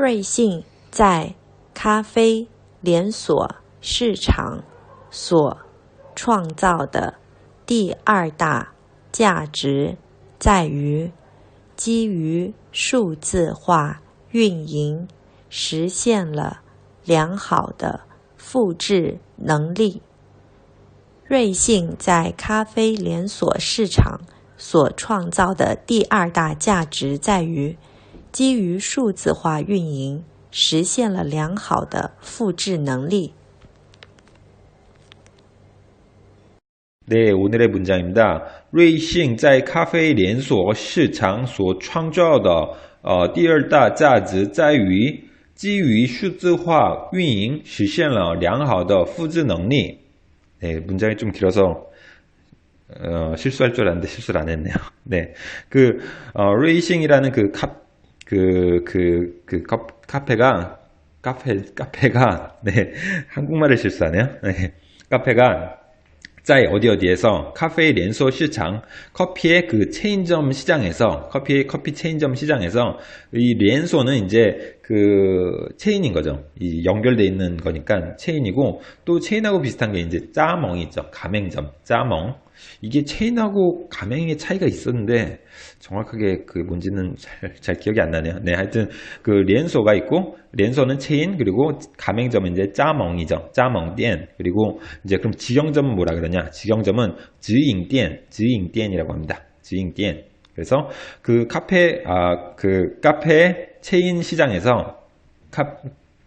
瑞幸在咖啡连锁市场所创造的第二大价值在于基于数字化运营，实现了良好的复制能力。瑞幸在咖啡连锁市场所创造的第二大价值在于。基于数字化运营，实现了良好的复制能力。 네, 오늘의 문장입니다. 瑞幸在咖啡连锁市场所创造的呃第二大价值在于基于数字化运营实现了良好的复制能力. 네, 문장이 좀 길어서 어, 실수할 줄 알았는데 실수를 안 했네요. 네, 그 어, 레이싱이라는 그 카, 그, 그, 그, 카페가, 카페, 카페가, 네, 한국말을 실수하네요. 네, 카페가, 짜이 어디 어디에서 카페의 렌소 시장, 커피의 그 체인점 시장에서 커피의 커피 체인점 시장에서 이 렌소는 이제 그 체인인 거죠. 이 연결돼 있는 거니까 체인이고 또 체인하고 비슷한 게 이제 짜멍이 있죠. 가맹점, 짜멍. 이게 체인하고 가맹의 차이가 있었는데 정확하게 그 뭔지는 잘, 잘 기억이 안 나네요. 네, 하여튼 그 렌소가 있고 렌소는 체인 그리고 가맹점은 이제 짜멍이죠. 짜멍 띠엔 그리고 이제 그럼 지경점은 뭐라 그러냐? 지경점은 지잉 띠엔, 지잉 띠엔이라고 합니다. 지잉 띠엔. 그래서 그 카페 아그 카페 체인 시장에서 카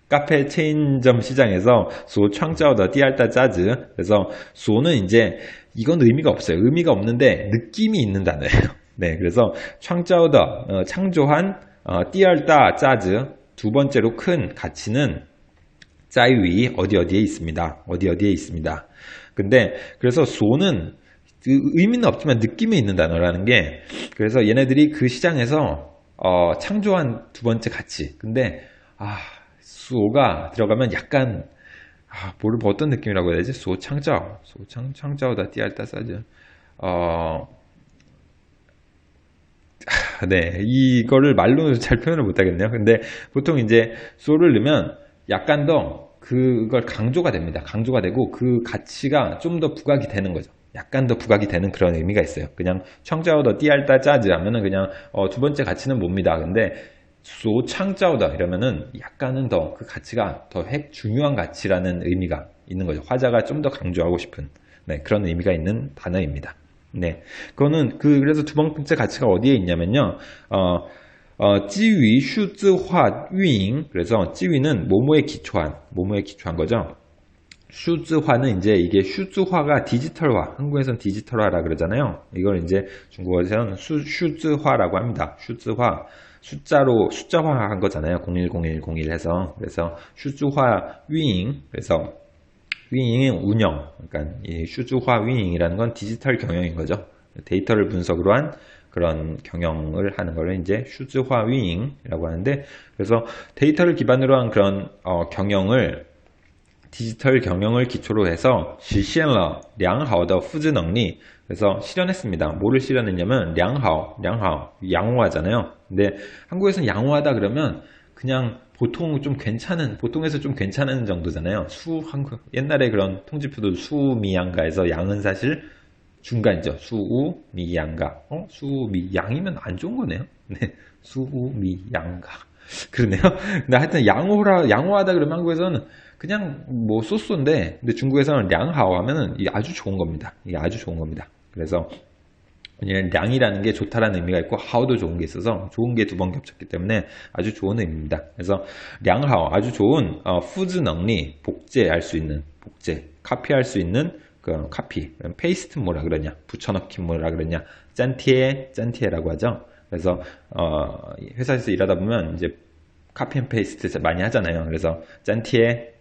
카페 체인점 시장에서 소 창자오더 디알다 짜즈 그래서 소는 이제 이건 의미가 없어요. 의미가 없는데 느낌이 있는 단어예요. 네, 그래서 창자오더 어, 창조한 어, 띠알다 짜즈 두 번째로 큰 가치는 짜유이 어디 어디에 있습니다. 어디 어디에 있습니다. 근데 그래서 소는 그 의미는 없지만 느낌이 있는 단어라는 게 그래서 얘네들이 그 시장에서 어, 창조한 두 번째 가치. 근데 아 수호가 들어가면 약간 아, 뭘 어떤 느낌이라고 해야 되지? 소 창자오, 소 창, 창자오다 띠알다 싸즈. 어, 네, 이거를 말로 잘 표현을 못 하겠네요. 근데 보통 이제 소를 넣으면 약간 더 그걸 강조가 됩니다. 강조가 되고 그 가치가 좀 더 부각이 되는 거죠. 약간 더 부각이 되는 그런 의미가 있어요. 그냥 청자오더 띠알다 짜즈 하면은 그냥 어, 두 번째 가치는 뭡니다. 근데 소 창자오다 이러면은 약간은 더 그 가치가 더 핵 중요한 가치라는 의미가 있는 거죠. 화자가 좀 더 강조하고 싶은 네, 그런 의미가 있는 단어입니다. 네, 그거는 그 그래서 두 번째 가치가 어디에 있냐면요. 어, 어, 지위 슈즈화 유잉 그래서 지위는 모모에 기초한 모모에 기초한 거죠. 슈즈화는 이제 이게 슈즈화가 디지털화 한국에서는 디지털화라 그러잖아요. 이걸 이제 중국어에서는 슈, 슈즈화라고 합니다. 슈즈화 숫자로 숫자화한 거잖아요. 010101 해서 그래서 슈즈화 유잉 그래서 위잉의 운영, 그러니까 이 슈즈화 위잉이라는 건 디지털 경영인 거죠. 데이터를 분석으로 한 그런 경영을 하는 거를 이제 슈즈화 위잉이라고 하는데 그래서 데이터를 기반으로 한 그런 어, 경영을 디지털 경영을 기초로 해서 실시한러 량하오더 후즈 능리 그래서 실현했습니다. 뭐를 실현했냐면 량하오, 량하오, 양호하잖아요. 근데 한국에서는 양호하다 그러면 그냥 보통 좀 괜찮은 보통에서 좀 괜찮은 정도잖아요. 수 한국 옛날에 그런 통지표도 수미양가에서 양은 사실 중간이죠. 수우 미양가. 어? 수미 양이면 안 좋은 거네요. 네. 수우 미양가. 그러네요. 근데 하여튼 양호라 양호하다 그러면 한국에서는 그냥 뭐 소소인데 근데 중국에서는 량하오 하면은 이게 아주 좋은 겁니다. 이게 아주 좋은 겁니다. 그래서 왜냐면 량이라는 게 좋다라는 의미가 있고 하오도 좋은 게 있어서 좋은 게 두 번 겹쳤기 때문에 아주 좋은 의미입니다. 그래서 량하오 아주 좋은 어, 후즈 능리 복제할 수 있는 복제 카피할 수 있는 그 카피 페이스트 뭐라 그러냐 붙여넣기 뭐라 그러냐 짠티에 짠티에라고 하죠. 그래서 어, 회사에서 일하다 보면 이제 카피 앤 페이스트 많이 하잖아요. 그래서 짠티에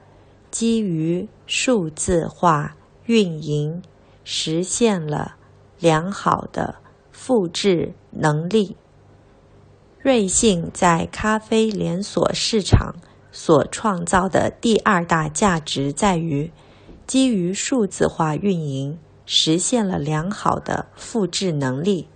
基于数字化运营，实现了良好的复制能力。瑞幸在咖啡连锁市场所创造的第二大价值在于基于数字化运营，实现了良好的复制能力。